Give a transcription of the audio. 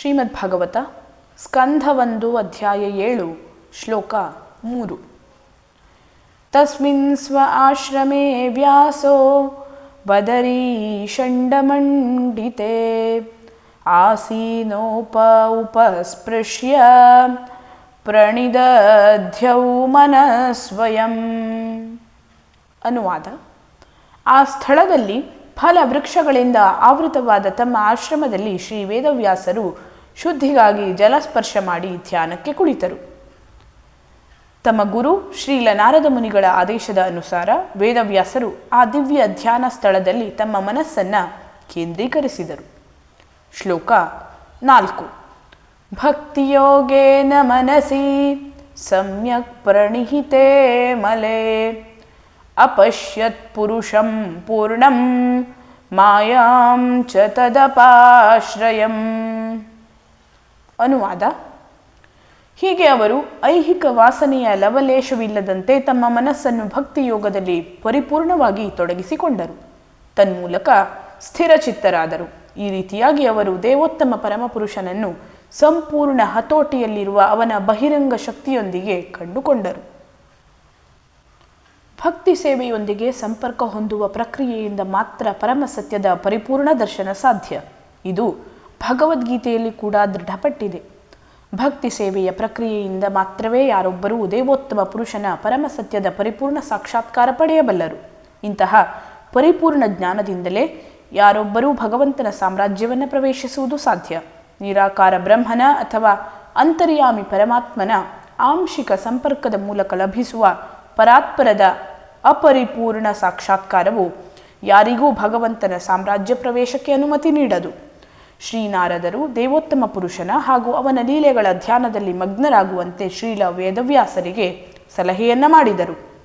ಶ್ರೀಮದ್ ಭಾಗವತ ಸ್ಕಂಧ ಒಂದು ಅಧ್ಯಾಯ ಏಳು, ಶ್ಲೋಕ ಮೂರು. ತಸ್ಮಿನ್ ಸ್ವ ಆಶ್ರಮೇ ವ್ಯಾಸೋ ಬದರೀ ಷಂಡಮಂಡಿತೆ ಆಸೀನೋಪ ಉಪಸ್ಪೃಶ್ಯ ಪ್ರಣಿದಧ್ಯೌ ಮನಸ್ವಯಂ ಅನುವಾದ. ಆ ಸ್ಥಳದಲ್ಲಿ ಫಲ ವೃಕ್ಷಗಳಿಂದ ಆವೃತವಾದ ತಮ್ಮ ಆಶ್ರಮದಲ್ಲಿ ಶ್ರೀ ವೇದವ್ಯಾಸರು ಶುದ್ಧಿಗಾಗಿ ಜಲಸ್ಪರ್ಶ ಮಾಡಿ ಧ್ಯಾನಕ್ಕೆ ಕುಳಿತರು. ತಮ್ಮ ಗುರು ಶ್ರೀಲ ನಾರದ ಮುನಿಗಳ ಆದೇಶದ ಅನುಸಾರ ವೇದವ್ಯಾಸರು ಆ ದಿವ್ಯ ಧ್ಯಾನ ಸ್ಥಳದಲ್ಲಿ ತಮ್ಮ ಮನಸ್ಸನ್ನ ಕೇಂದ್ರೀಕರಿಸಿದರು. ಶ್ಲೋಕ ನಾಲ್ಕು. ಭಕ್ತಿಯೋಗೇನ ಮನಸಿ, ಸಮ್ಯಕ್ ಪ್ರಣಿಹಿತೇ ಮಲೆ. ಅಪಶ್ಯತ್ ಪುರುಷಂ ಪೂರ್ಣಂ ಮಾಯಾಂ ಚ ತದಪಾಶ್ರಯಂ ಅನುವಾದ ಹೀಗೆ ಅವರು ಐಹಿಕ ವಾಸನೆಯ ಲವಲೇಶವಿಲ್ಲದಂತೆ ತಮ್ಮ ಮನಸ್ಸನ್ನು ಭಕ್ತಿಯೋಗದಲ್ಲಿ ಪರಿಪೂರ್ಣವಾಗಿ ತೊಡಗಿಸಿಕೊಂಡರು. ತನ್ಮೂಲಕ ಸ್ಥಿರಚಿತ್ತರಾದರು. ಈ ರೀತಿಯಾಗಿ ಅವರು ದೇವೋತ್ತಮ ಪರಮಪುರುಷನನ್ನು ಸಂಪೂರ್ಣ ಹತೋಟಿಯಲ್ಲಿರುವ ಅವನ ಬಹಿರಂಗ ಶಕ್ತಿಯೊಂದಿಗೆ ಕಂಡುಕೊಂಡರು. ಭಕ್ತಿ ಸೇವೆಯೊಂದಿಗೆ ಸಂಪರ್ಕ ಹೊಂದುವ ಪ್ರಕ್ರಿಯೆಯಿಂದ ಮಾತ್ರ ಪರಮ ಸತ್ಯದ ಪರಿಪೂರ್ಣ ದರ್ಶನ ಸಾಧ್ಯ. ಇದು ಭಗವದ್ಗೀತೆಯಲ್ಲಿ ಕೂಡ ದೃಢಪಟ್ಟಿದೆ. ಭಕ್ತಿ ಸೇವೆಯ ಪ್ರಕ್ರಿಯೆಯಿಂದ ಮಾತ್ರವೇ ಯಾರೊಬ್ಬರೂ ದೇವೋತ್ತಮ ಪುರುಷನ ಪರಮ ಸತ್ಯದ ಪರಿಪೂರ್ಣ ಸಾಕ್ಷಾತ್ಕಾರ ಪಡೆಯಬಲ್ಲರು. ಇಂತಹ ಪರಿಪೂರ್ಣ ಜ್ಞಾನದಿಂದಲೇ ಯಾರೊಬ್ಬರೂ ಭಗವಂತನ ಸಾಮ್ರಾಜ್ಯವನ್ನು ಪ್ರವೇಶಿಸುವುದು ಸಾಧ್ಯ. ನಿರಾಕಾರ ಬ್ರಹ್ಮನ ಅಥವಾ ಅಂತರ್ಯಾಮಿ ಪರಮಾತ್ಮನ ಆಂಶಿಕ ಸಂಪರ್ಕದ ಮೂಲಕ ಲಭಿಸುವ ಪರಾತ್ಪರದ ಅಪರಿಪೂರ್ಣ ಸಾಕ್ಷಾತ್ಕಾರವು ಯಾರಿಗೂ ಭಗವಂತನ ಸಾಮ್ರಾಜ್ಯ ಪ್ರವೇಶಕ್ಕೆ ಅನುಮತಿ ನೀಡದು. ಶ್ರೀನಾರದರು ದೇವೋತ್ತಮ ಪುರುಷನ ಹಾಗೂ ಅವನ ಲೀಲೆಗಳ ಧ್ಯಾನದಲ್ಲಿ ಮಗ್ನರಾಗುವಂತೆ ಶ್ರೀಲ ವೇದವ್ಯಾಸರಿಗೆ ಸಲಹೆಯನ್ನ ಮಾಡಿದರು.